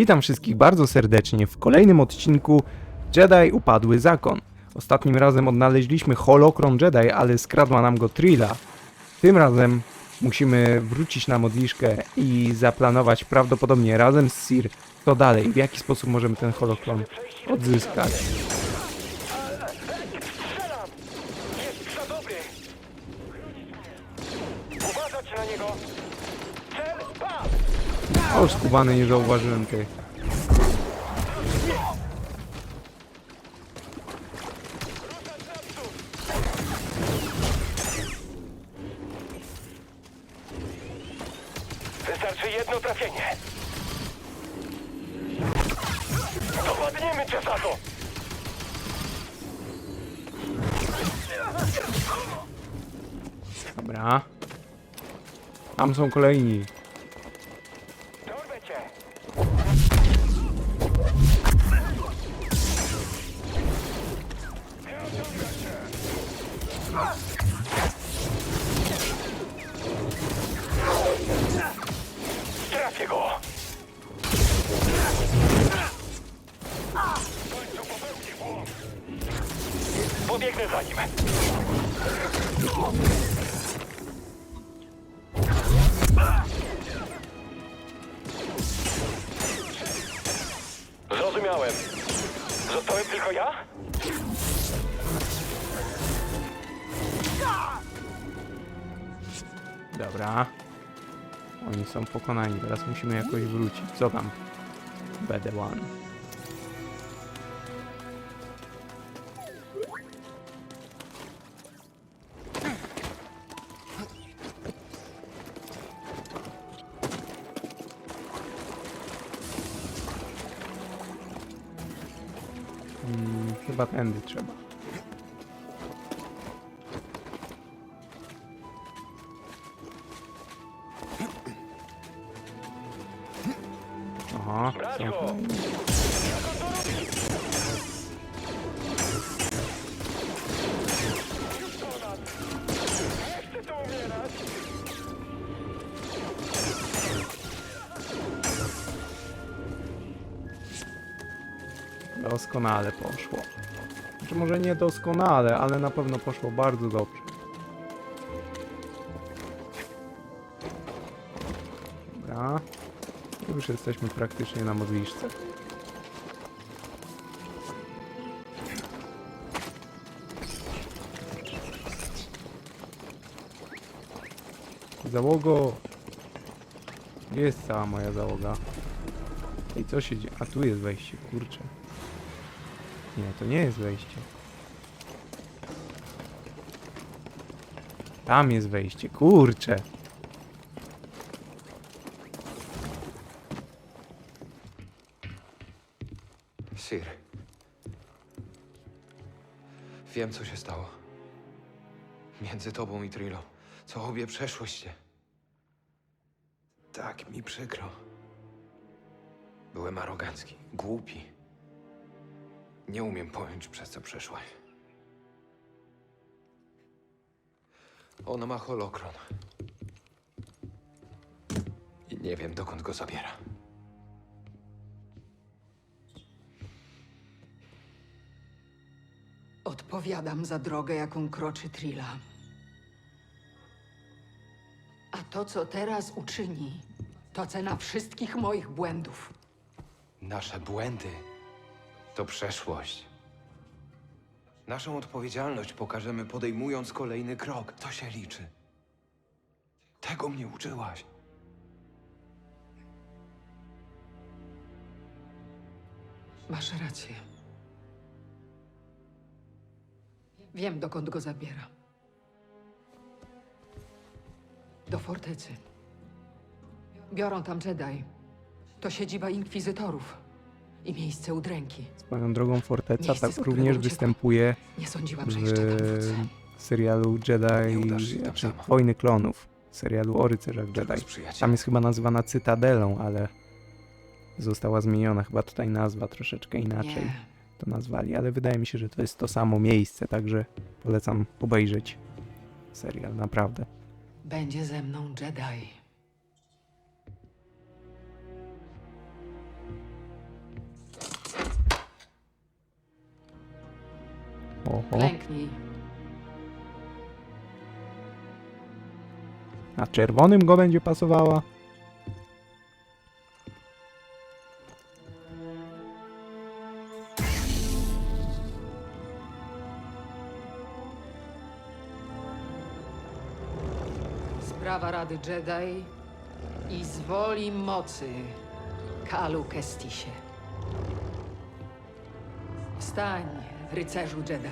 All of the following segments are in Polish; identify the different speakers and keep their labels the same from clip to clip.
Speaker 1: Witam wszystkich bardzo serdecznie w kolejnym odcinku Jedi Upadły Zakon. Ostatnim razem odnaleźliśmy holokron Jedi, ale skradła nam go Trilla. Tym razem musimy wrócić na modliszkę i zaplanować prawdopodobnie razem z Sir co dalej, w jaki sposób możemy ten holokron odzyskać.
Speaker 2: Strzelam! Jest za dobry! Uważać na niego! Cel, pa!
Speaker 1: O, skubany, nie zauważyłem tej.
Speaker 2: Wystarczy jedno trafienie. Doładniemy cię za to!
Speaker 1: Dobra. Tam są kolejni. Są pokonani, teraz musimy jakoś wrócić. Co tam? BD1. Hmm, chyba tędy trzeba. Doskonale poszło. Znaczy może nie doskonale, ale na pewno poszło bardzo dobrze. Dobra. Już jesteśmy praktycznie na modliszce. Załogo! Gdzie jest cała moja załoga? Ej, co się dzieje? A tu jest wejście, kurczę. Nie, to nie jest wejście. Tam jest wejście, kurczę.
Speaker 3: Sir. Wiem, co się stało. Między tobą i Trillą. Co obie przeszłyście. Tak mi przykro. Byłem arogancki, głupi. Nie umiem pojąć, przez co przeszłaś. Ona ma holokron. I nie wiem, dokąd go zabiera.
Speaker 4: Odpowiadam za drogę, jaką kroczy Trilla. A to, co teraz uczyni, to cena wszystkich moich błędów.
Speaker 3: Nasze błędy to przeszłość. Naszą odpowiedzialność pokażemy podejmując kolejny krok. To się liczy. Tego mnie uczyłaś.
Speaker 4: Masz rację. Wiem, dokąd go zabiera. Do fortecy. Biorą tam Jedi. To siedziba inkwizytorów i miejsce udręki.
Speaker 1: Swoją drogą forteca
Speaker 4: Miejsce,
Speaker 1: tak
Speaker 4: którego
Speaker 1: również występuje
Speaker 4: Nie sądziłam, że
Speaker 1: w
Speaker 4: jeszcze tam wrócę.
Speaker 1: serialu
Speaker 3: Nie
Speaker 1: Jedi,
Speaker 3: udasz się tam
Speaker 1: znaczy
Speaker 3: sama.
Speaker 1: Wojny Klonów, serialu o rycerzach Jedi. Tam jest chyba nazywana Cytadelą, ale została zmieniona chyba tutaj nazwa troszeczkę inaczej.
Speaker 4: Nie.
Speaker 1: to nazwali, ale wydaje mi się, że to jest to samo miejsce, także polecam obejrzeć serial, naprawdę.
Speaker 4: Będzie ze mną Jedi.
Speaker 1: Oho.
Speaker 4: Klęknij.
Speaker 1: A czerwonym go będzie pasowała?
Speaker 4: Sprawa Rady Jedi i z woli mocy Kalu Kestisie. Wstań, rycerzu Jedi.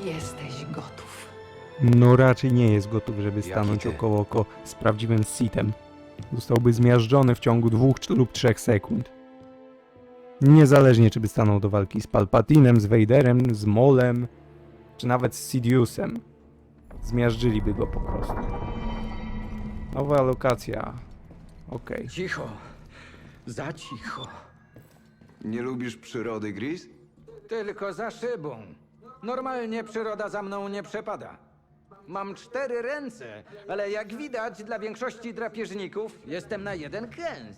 Speaker 4: Jesteś gotów.
Speaker 1: No raczej nie jest gotów, żeby stanąć
Speaker 3: ty?
Speaker 1: około oko z prawdziwym Sitem. Zostałby zmiażdżony w ciągu dwóch czy- lub trzech sekund. Niezależnie czy by stanął do walki z Palpatinem, z Vaderem, z Molem, czy nawet z Sidiousem. Zmiażdżyliby go po prostu. Nowa lokacja. Okej.
Speaker 5: Cicho. Za cicho.
Speaker 3: Nie lubisz przyrody, Gris?
Speaker 5: Tylko za szybą. Normalnie przyroda za mną nie przepada. Mam cztery ręce, ale jak widać dla większości drapieżników jestem na jeden kęs.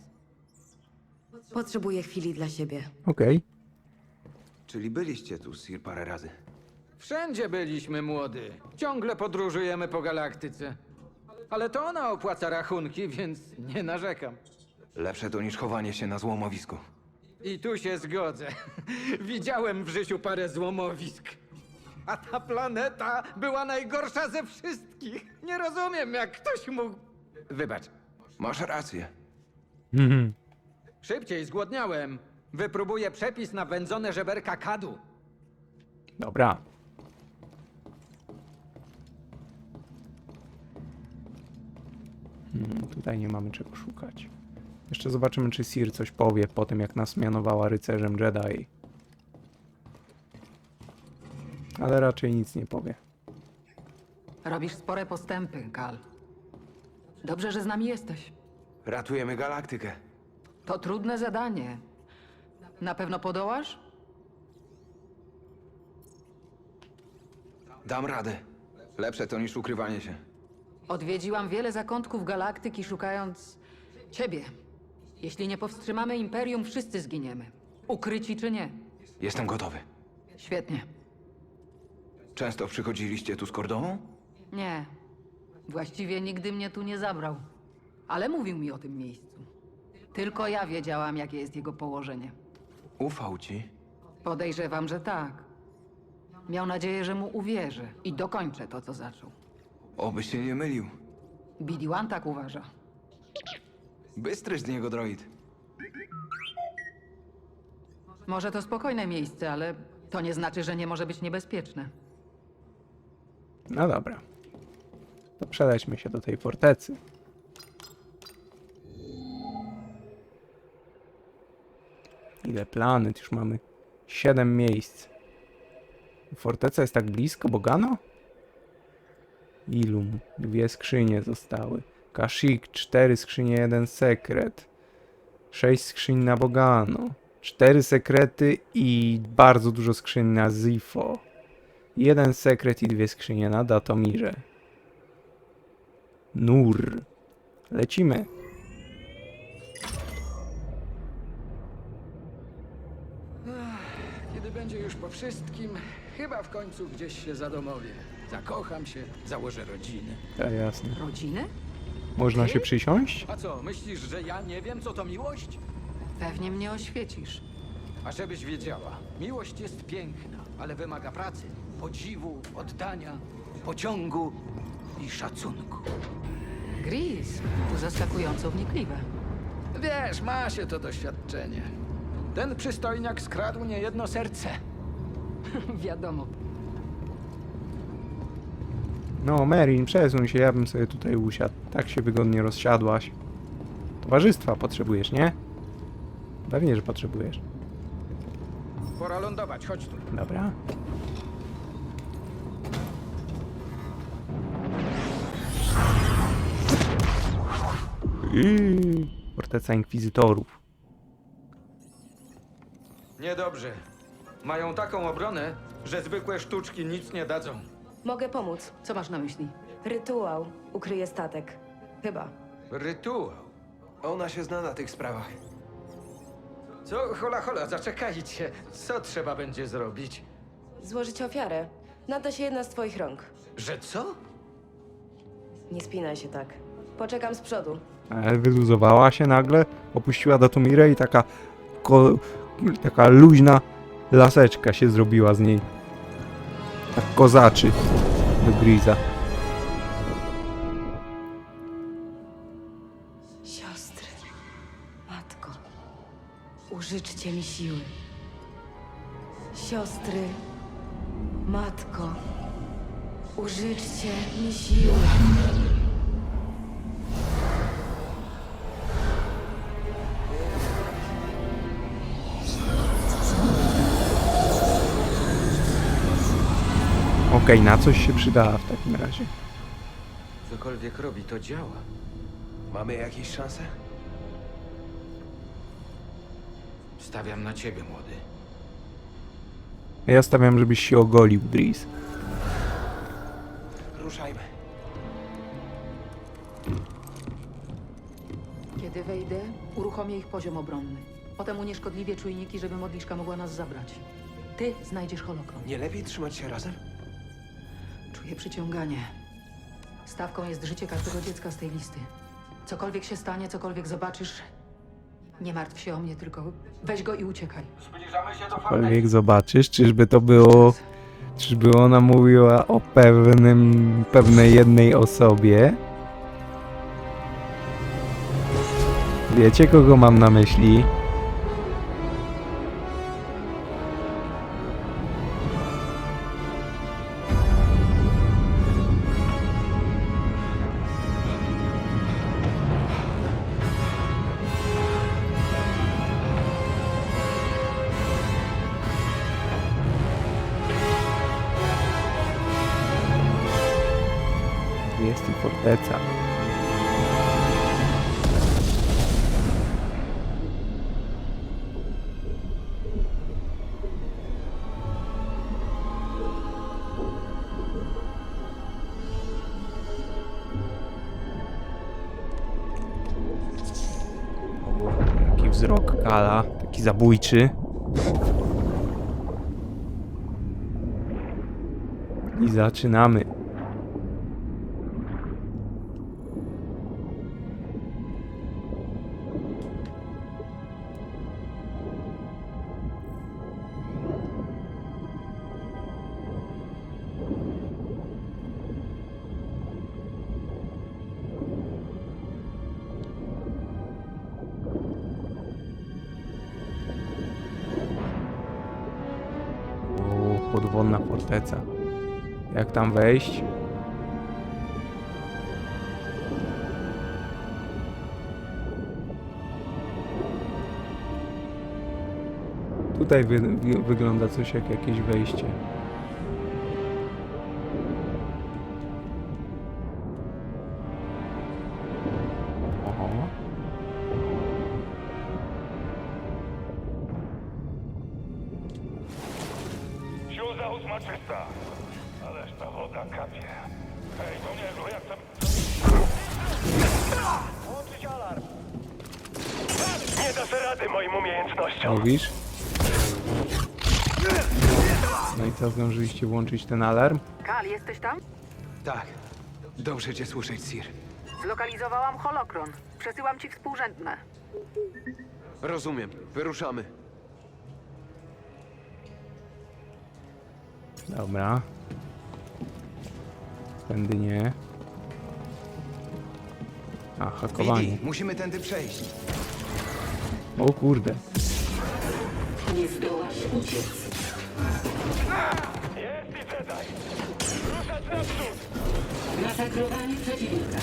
Speaker 6: Potrzebuję chwili dla siebie.
Speaker 1: Okej.
Speaker 3: Czyli byliście tu, Sir, parę razy.
Speaker 5: Wszędzie byliśmy młody. Ciągle podróżujemy po galaktyce. Ale to ona opłaca rachunki, więc nie narzekam.
Speaker 3: Lepsze to niż chowanie się na złomowisku.
Speaker 5: I tu się zgodzę. Widziałem w życiu parę złomowisk. A ta planeta była najgorsza ze wszystkich. Nie rozumiem, jak ktoś mógł. Wybacz.
Speaker 3: Masz rację.
Speaker 1: Mhm.
Speaker 5: Szybciej, zgłodniałem. Wypróbuję przepis na wędzone żeberka kadu.
Speaker 1: Dobra. Hmm, tutaj nie mamy czego szukać. Jeszcze zobaczymy, czy Sir coś powie po tym, jak nas mianowała rycerzem Jedi. Ale raczej nic nie powie.
Speaker 4: Robisz spore postępy, Kal. Dobrze, że z nami jesteś.
Speaker 3: Ratujemy galaktykę.
Speaker 4: To trudne zadanie. Na pewno podołasz?
Speaker 3: Dam radę. Lepsze to niż ukrywanie się.
Speaker 4: Odwiedziłam wiele zakątków galaktyki, szukając ciebie. Jeśli nie powstrzymamy Imperium, wszyscy zginiemy. Ukryci czy nie.
Speaker 3: Jestem gotowy.
Speaker 4: Świetnie.
Speaker 3: Często przychodziliście tu z Kordoną?
Speaker 4: Nie. Właściwie nigdy mnie tu nie zabrał. Ale mówił mi o tym miejscu. Tylko ja wiedziałam, jakie jest jego położenie.
Speaker 3: Ufał ci?
Speaker 4: Podejrzewam, że tak. Miał nadzieję, że mu uwierzę i dokończę to, co zaczął.
Speaker 3: Oby się nie mylił.
Speaker 4: BD-1 tak uważa.
Speaker 3: Bystry z niego droid.
Speaker 4: Może to spokojne miejsce, ale to nie znaczy, że nie może być niebezpieczne.
Speaker 1: No dobra. To przelećmy się do tej fortecy. Ile planet? Już mamy 7 miejsc. Forteca jest tak blisko Bogano? Ilum. Dwie skrzynie zostały. Kashyyyk, cztery skrzynie, jeden sekret. Sześć skrzyń na Bogano. Cztery sekrety i bardzo dużo skrzyń na Zifo. Jeden sekret i dwie skrzynie na Datomirze. Nur. Lecimy.
Speaker 5: Kiedy będzie już po wszystkim, chyba w końcu gdzieś się zadomowię. Zakocham się, założę rodzinę.
Speaker 1: Tak, jasne.
Speaker 4: Rodziny?
Speaker 1: Można się przysiąść?
Speaker 5: A co, myślisz, że ja nie wiem, co to miłość?
Speaker 4: Pewnie mnie oświecisz.
Speaker 5: A żebyś wiedziała, miłość jest piękna, ale wymaga pracy, podziwu, oddania, pociągu i szacunku.
Speaker 4: Gris, to zaskakująco wnikliwe.
Speaker 5: Wiesz, ma się to doświadczenie. Ten przystojniak skradł niejedno serce.
Speaker 4: Wiadomo.
Speaker 1: No, Merin, przesuń się, ja bym sobie tutaj usiadł. Tak się wygodnie rozsiadłaś. Towarzystwa potrzebujesz, nie? Pewnie, że potrzebujesz.
Speaker 5: Pora lądować, chodź tu.
Speaker 1: Dobra. Yy, Forteca Inkwizytorów.
Speaker 5: Niedobrze. Mają taką obronę, że zwykłe sztuczki nic nie dadzą.
Speaker 6: Mogę pomóc.
Speaker 4: Co masz na myśli?
Speaker 6: Rytuał ukryje statek. Chyba.
Speaker 5: Rytuał.
Speaker 3: Ona się zna na tych sprawach.
Speaker 5: Co? Hola, hola, zaczekajcie. Co trzeba będzie zrobić?
Speaker 6: Złożyć ofiarę. Nada się jedna z twoich rąk.
Speaker 5: Że co?
Speaker 6: Nie spinaj się tak. Poczekam z przodu.
Speaker 1: Ale wyluzowała się nagle, opuściła Datomirę i taka, ko, taka luźna laseczka się zrobiła z niej. Tak kozaczy do Griza.
Speaker 6: Siostry. Matko. Użyczcie mi siły. Siostry. Matko. Użyczcie mi siły.
Speaker 1: Okej, na coś się przydała w takim razie.
Speaker 5: Cokolwiek robi, to działa.
Speaker 3: Mamy jakieś szanse?
Speaker 5: Stawiam na ciebie, młody.
Speaker 1: Ja stawiam, żebyś się ogolił, Driz.
Speaker 3: Ruszajmy.
Speaker 4: Kiedy wejdę, uruchomię ich poziom obronny. Potem unieszkodliwię czujniki, żeby modliszka mogła nas zabrać. Ty znajdziesz holokron.
Speaker 3: Nie lepiej trzymać się razem?
Speaker 4: Czuję przyciąganie. Stawką jest życie każdego dziecka z tej listy. Cokolwiek się stanie, cokolwiek zobaczysz, nie martw się o mnie, tylko weź go i uciekaj.
Speaker 1: Cokolwiek zobaczysz, czyżby to było... Czyżby ona mówiła o pewnym... pewnej jednej osobie? Wiecie, kogo mam na myśli? Zabójczy. I zaczynamy. Jak tam wejść? Tutaj wy, wygląda coś jak jakieś wejście. Zdążyliście włączyć ten alarm?
Speaker 4: Kal, jesteś tam?
Speaker 3: Tak. Dobrze cię słyszeć, Sir.
Speaker 4: Zlokalizowałam holokron. Przesyłam ci współrzędne.
Speaker 3: Rozumiem. Wyruszamy.
Speaker 1: Dobra. Tędy nie. A, hakowanie.
Speaker 3: musimy tędy przejść.
Speaker 1: O kurde.
Speaker 2: Jest i Jedi. Ruszać naprzód.
Speaker 7: Masakrowanie przeciwnika.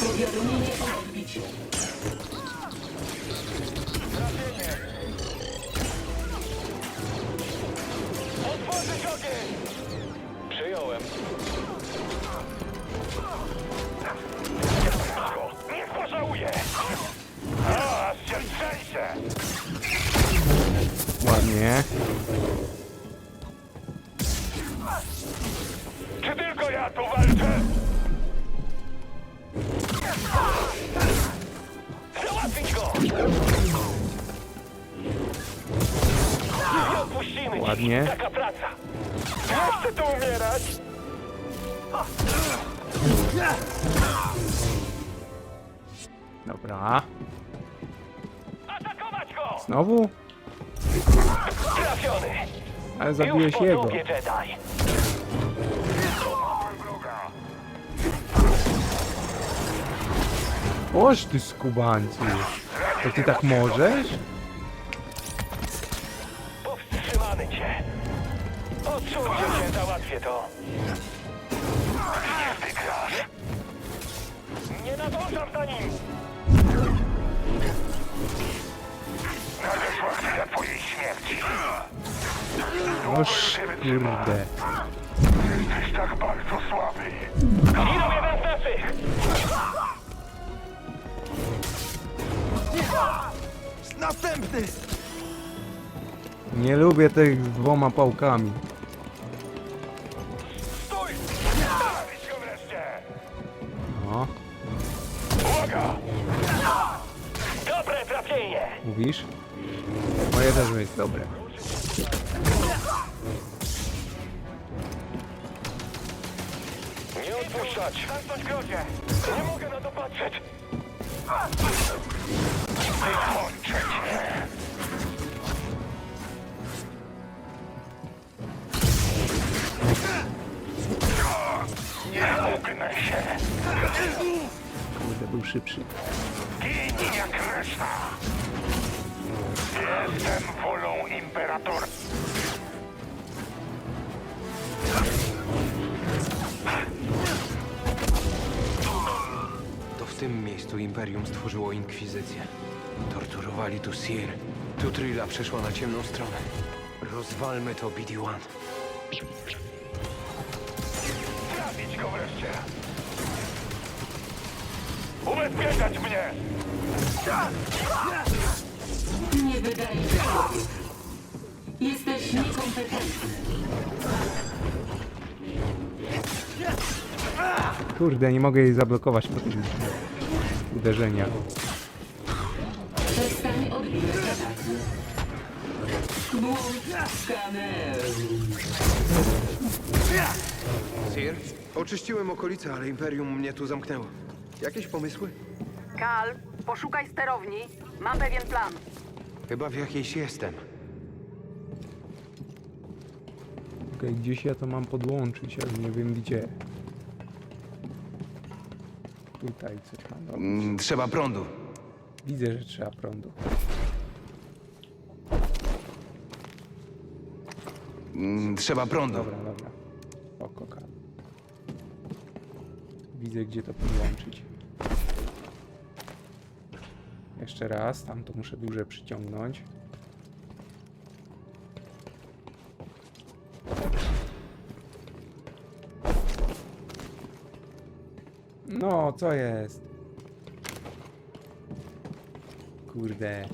Speaker 7: Powiadomienie o odbiciu.
Speaker 2: Otworzyć ogień. Przyjąłem. Nie pożałuję. O, aż się trzęsie.
Speaker 1: Ładnie.
Speaker 2: Ja tu! Załatwić
Speaker 1: go! Ładnie.
Speaker 2: Taka praca. Nie chcę tu umierać!
Speaker 1: Dobra.
Speaker 2: Atakować go!
Speaker 1: Znowu?
Speaker 2: Trafiony!
Speaker 1: Ale zabiłeś Już
Speaker 2: po
Speaker 1: jego.
Speaker 2: drugie, Jedi.
Speaker 1: Oż ty skubańcu. To ty tak możesz?
Speaker 2: Powstrzymamy cię! Odsuńcie się, załatwię to! Nie wygrasz! Nie nadążam za nim! Nadeszła chwila twojej śmierci!
Speaker 1: Oż kurde.
Speaker 2: Jesteś tak bardzo słaby! Zginął jeden z naszych!
Speaker 3: Następny!
Speaker 1: Nie lubię tych z dwoma pałkami.
Speaker 2: Stój! Zabić go wreszcie!
Speaker 1: No,
Speaker 2: Uwaga! Dobre trafienie!
Speaker 1: mówisz? Moje też jest dobre.
Speaker 2: Nie odpuszczać! Zamknąć grodzie! Nie mogę na to patrzeć! Wykończę cię!
Speaker 1: Kurde, był szybszy.
Speaker 2: Gin jak reszta! Jestem wolą imperatora!
Speaker 3: Tym miejscu Imperium stworzyło Inkwizycję. Torturowali tu Sir. Tu Trilla przeszła na ciemną stronę. Rozwalmy to, BD-1.
Speaker 2: Trafić go wreszcie! Ubezpieczać mnie!
Speaker 7: Nie wydaje się człowiek. Jesteś niekompetentny.
Speaker 1: Kurde, nie mogę jej zablokować po tym uderzenia.
Speaker 7: Przestań odbijać ataki. Błąd skaneru.
Speaker 3: Sir? Oczyściłem okolice, ale Imperium mnie tu zamknęło. Jakieś pomysły?
Speaker 8: Kal, poszukaj sterowni. Mam pewien plan.
Speaker 3: Chyba w jakiejś jestem.
Speaker 1: Okej, gdzieś ja to mam podłączyć, ale nie wiem gdzie. Tutaj coś.
Speaker 3: Mm, trzeba prądu.
Speaker 1: Widzę, że trzeba prądu.
Speaker 3: Mm, trzeba prądu.
Speaker 1: Dobra, dobra. Oko Karl. Widzę, gdzie to podłączyć. Jeszcze raz, tam to muszę duże przyciągnąć. No, co jest? Kurde.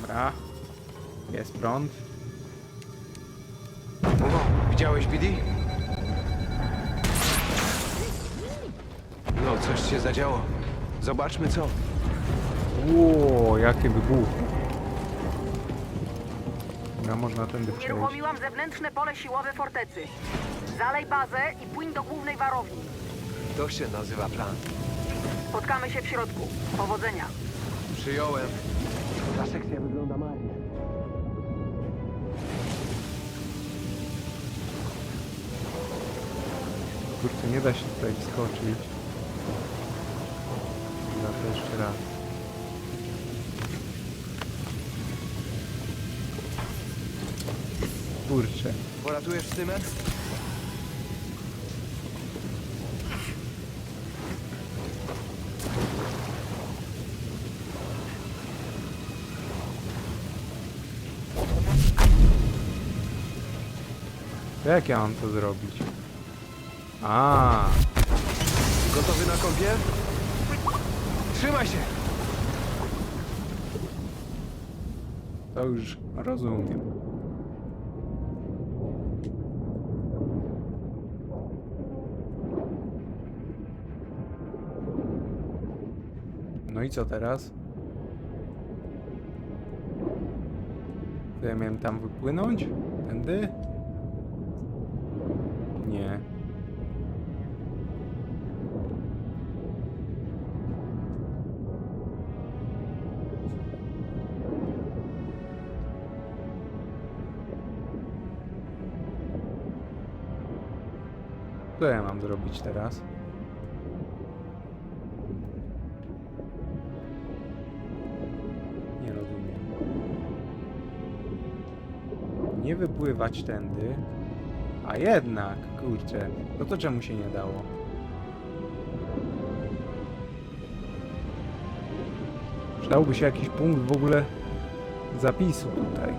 Speaker 1: Dobra. Jest prąd.
Speaker 3: O, widziałeś, BD? No, coś się zadziało. Zobaczmy co.
Speaker 1: Ło, jakie wybuchy. Dobra, można tędy przejść.
Speaker 8: Unieruchomiłam zewnętrzne pole siłowe fortecy. Zalej bazę i płyń do głównej warowni.
Speaker 3: To się nazywa plan.
Speaker 8: Spotkamy się w środku. Powodzenia.
Speaker 3: Przyjąłem. Ta sekcja wygląda marnie.
Speaker 1: Kurczę, nie da się tutaj wskoczyć. Dobra, to jeszcze raz. Kurczę.
Speaker 3: Poratujesz?
Speaker 1: To jak ja mam to zrobić? A,
Speaker 3: Gotowy na kąpiel? Trzymaj się!
Speaker 1: to już rozumiem. No i co teraz? To ja miałem tam wypłynąć? Tędy? Nie. Co ja mam zrobić teraz? Nie wypływać tędy. A jednak, kurczę, no to czemu się nie dało? Przydałby się jakiś punkt w ogóle zapisu tutaj.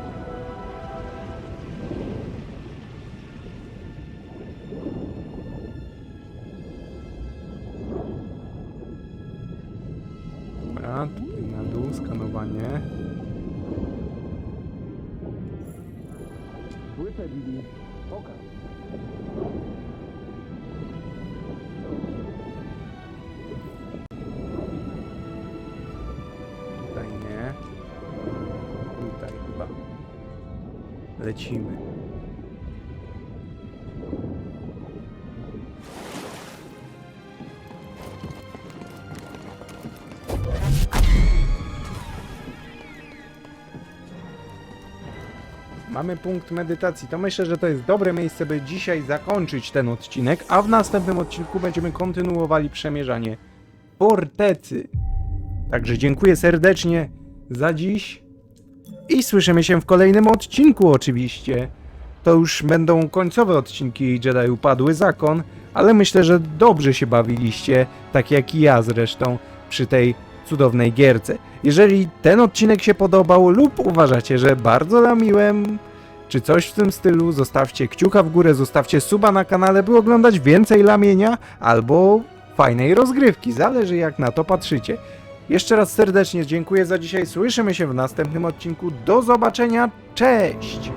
Speaker 1: Lecimy. Mamy punkt medytacji. To myślę, że to jest dobre miejsce, by dzisiaj zakończyć ten odcinek, a w następnym odcinku będziemy kontynuowali przemierzanie fortecy. Także dziękuję serdecznie za dziś i słyszymy się w kolejnym odcinku oczywiście. To już będą końcowe odcinki Jedi Upadły Zakon, ale myślę, że dobrze się bawiliście, tak jak i ja zresztą, przy tej cudownej gierce. Jeżeli ten odcinek się podobał lub uważacie, że bardzo lamiłem, czy coś w tym stylu, zostawcie kciuka w górę, zostawcie suba na kanale, by oglądać więcej lamienia albo fajnej rozgrywki, zależy jak na to patrzycie. Jeszcze raz serdecznie dziękuję za dzisiaj, słyszymy się w następnym odcinku, do zobaczenia, cześć!